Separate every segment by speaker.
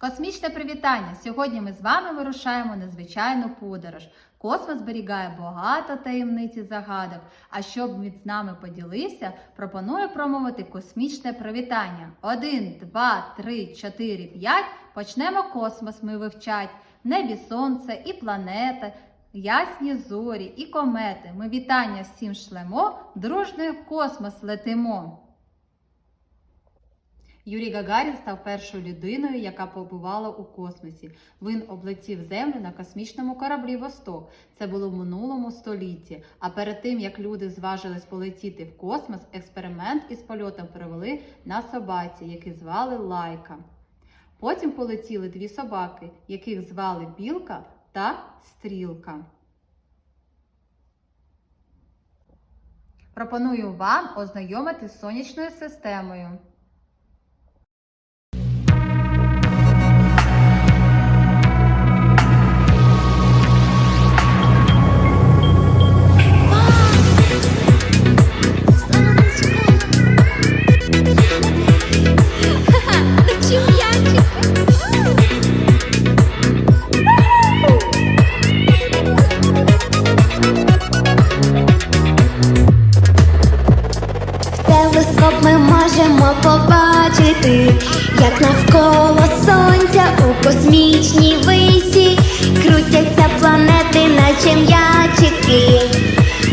Speaker 1: Космічне привітання! Сьогодні ми з вами вирушаємо на звичайну подорож. Космос зберігає багато таємниць і загадок. А щоб він з нами поділився, пропоную промовити космічне привітання. Один, два, три, чотири, п'ять. Почнемо космос ми вивчать. Небі сонце і планети, ясні зорі і комети. Ми вітання всім шлемо, дружною в космос летимо. Юрій Гагарін став першою людиною, яка побувала у космосі. Він облетів Землю на космічному кораблі Восток. Це було в минулому столітті. А перед тим як люди зважились полетіти в космос, експеримент із польотом провели на собаці, яку звали Лайка. Потім полетіли дві собаки, яких звали Білка та Стрілка. Пропоную вам ознайомити з сонячною системою.
Speaker 2: Телескоп ми можемо побачити, як навколо сонця у космічній висі крутяться планети, наче м'ячики.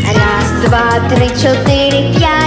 Speaker 2: Раз, два, три, чотири, п'ять.